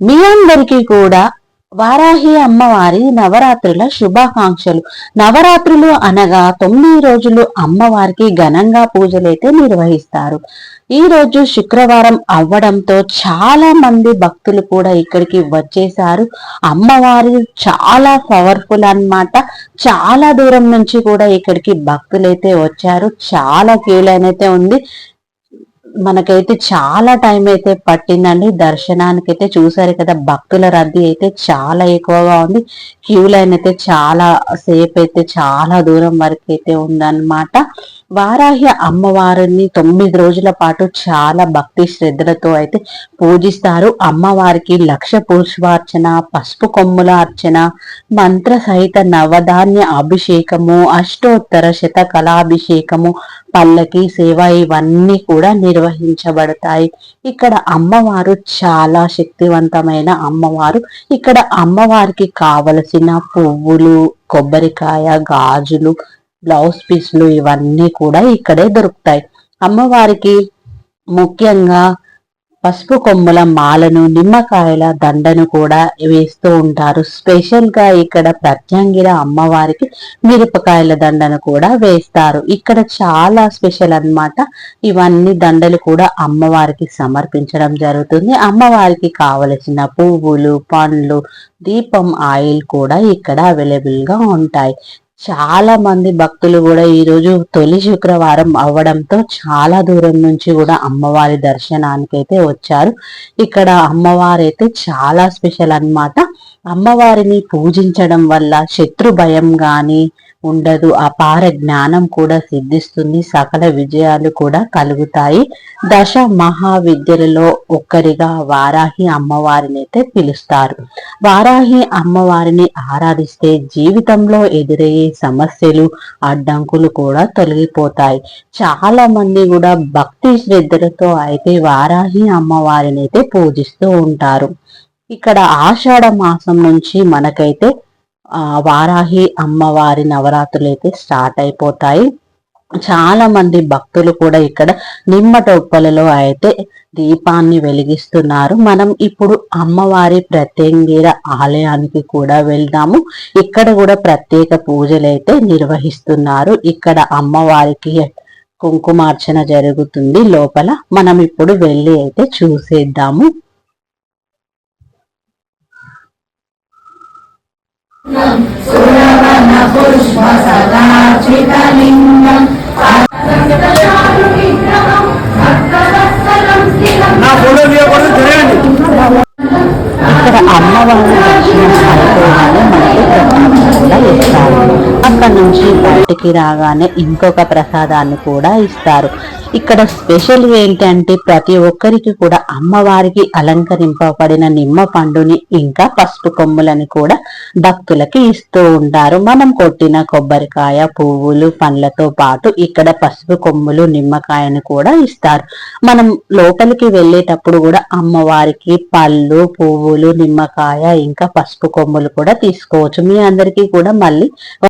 మీ అందరికీ కూడా వారాహి అమ్మవారి నవరాత్రుల శుభాకాంక్షలు. నవరాత్రులు అనగా తొమ్మిది రోజులు అమ్మవారికి ఘనంగా పూజలైతే నిర్వహిస్తారు. ఈ రోజు శుక్రవారం అవ్వడంతో చాలా మంది భక్తులు కూడా ఇక్కడికి వచ్చేసారు అమ్మవారి చాలా పవర్ఫుల్ అన్నమాట. చాలా దూరం నుంచి కూడా ఇక్కడికి భక్తులైతే వచ్చారు. చాలా క్యూ అయితే ఉంది. మనకైతే చాలా టైం అయితే పట్టిందండి. దర్శనానికి అయితే చూసారు కదా భక్తుల రద్దీ అయితే చాలా ఎక్కువగా ఉంది. క్యూ లైన్ అయితే చాలా సేపు అయితే చాలా దూరం వరకు అయితే ఉందన్నమాట. వారాహ్య అమ్మవారిని తొమ్మిది రోజుల పాటు చాలా భక్తి శ్రద్ధలతో అయితే పూజిస్తారు. అమ్మవారికి లక్ష పుష్పార్చన పసుపు కొమ్ముల అర్చన మంత్ర సహిత నవధాన్య అభిషేకము అష్టోత్తర శతకళాభిషేకము పల్లకి సేవ ఇవన్నీ కూడా నిర్వహించబడతాయి. ఇక్కడ అమ్మవారు చాలా శక్తివంతమైన అమ్మవారు. ఇక్కడ అమ్మవారికి కావలసిన పువ్వులు కొబ్బరికాయ గాజులు బ్లౌజ్ పీసులు ఇవన్నీ కూడా ఇక్కడే దొరుకుతాయి. అమ్మవారికి ముఖ్యంగా పసుపు కొమ్ముల మాలను నిమ్మకాయల దండను కూడా వేస్తూ ఉంటారు. స్పెషల్గా ఇక్కడ ప్రత్యంగిర అమ్మవారికి మిరపకాయల దండను కూడా వేస్తారు. ఇక్కడ చాలా స్పెషల్ అన్నమాట. ఇవన్నీ దండలు కూడా అమ్మవారికి సమర్పించడం జరుగుతుంది. అమ్మవారికి కావలసిన పువ్వులు పండ్లు దీపం ఆయిల్ కూడా ఇక్కడ అవైలబుల్గా ఉంటాయి. చాలా మంది భక్తులు కూడా ఈ రోజు తొలి శుక్రవారం అవ్వడంతో చాలా దూరం నుంచి కూడా అమ్మవారి దర్శనానికి అయితే వచ్చారు. ఇక్కడ అమ్మవారు అయితే చాలా స్పెషల్ అన్నమాట. అమ్మవారిని పూజించడం వల్ల శత్రు భయం గాని ఉండదు. అపార జ్ఞానం కూడా సిద్ధిస్తుంది. సకల విజయాలు కూడా కలుగుతాయి. దశ మహావిద్యలలో ఒక్కరిగా వారాహి అమ్మవారిని అయితే పిలుస్తారు. వారాహి అమ్మవారిని ఆరాధిస్తే జీవితంలో ఎదురయ్యే సమస్యలు అడ్డంకులు కూడా తొలగిపోతాయి. చాలా మంది కూడా భక్తి శ్రద్ధలతో అయితే వారాహి అమ్మవారిని అయితే పూజిస్తూ ఉంటారు. ఇక్కడ ఆషాఢ మాసం నుంచి మనకైతే వారాహి అమ్మవారి నవరాత్రులు అయితే స్టార్ట్ అయిపోతాయి. చాలా మంది భక్తులు కూడా ఇక్కడ నిమ్మ టొప్పలలో అయితే దీపాన్ని వెలిగిస్తున్నారు. మనం ఇప్పుడు అమ్మవారి ప్రత్యంగిర ఆలయానికి కూడా వెళ్దాము. ఇక్కడ కూడా ప్రత్యేక పూజలు అయితే నిర్వహిస్తున్నారు. ఇక్కడ అమ్మవారికి కుంకుమార్చన జరుగుతుంది. లోపల మనం ఇప్పుడు వెళ్ళి అయితే చూసేద్దాము. నా ఫోటో తీయకూడదు ఇక్కడ దర్శనం అయిపోగానే మనకి కూడా ఇస్తారు అక్కడ నుంచి బయటికి రాగానే ఇంకొక ప్రసాదాన్ని కూడా ఇస్తారు. ఇక్కడ స్పెషల్ ఏంటంటే ప్రతి ఒక్కరికి కూడా అమ్మవారికి అలంకరింపబడిన నిమ్మ పండుని ఇంకా పసుపు కొమ్ములని కూడా భక్తులకి ఇస్తూ ఉంటారు. మనం కొట్టిన కొబ్బరికాయ పువ్వులు పండ్లతో పాటు ఇక్కడ పసుపు కొమ్ములు నిమ్మకాయను కూడా ఇస్తారు. మనం లోపలికి వెళ్ళేటప్పుడు కూడా అమ్మవారికి పళ్ళు పువ్వులు నిమ్మకాయ ఇంకా పసుపు కొమ్ములు కూడా తీసుకోవచ్చు. మీ అందరికీ కూడా మళ్ళీ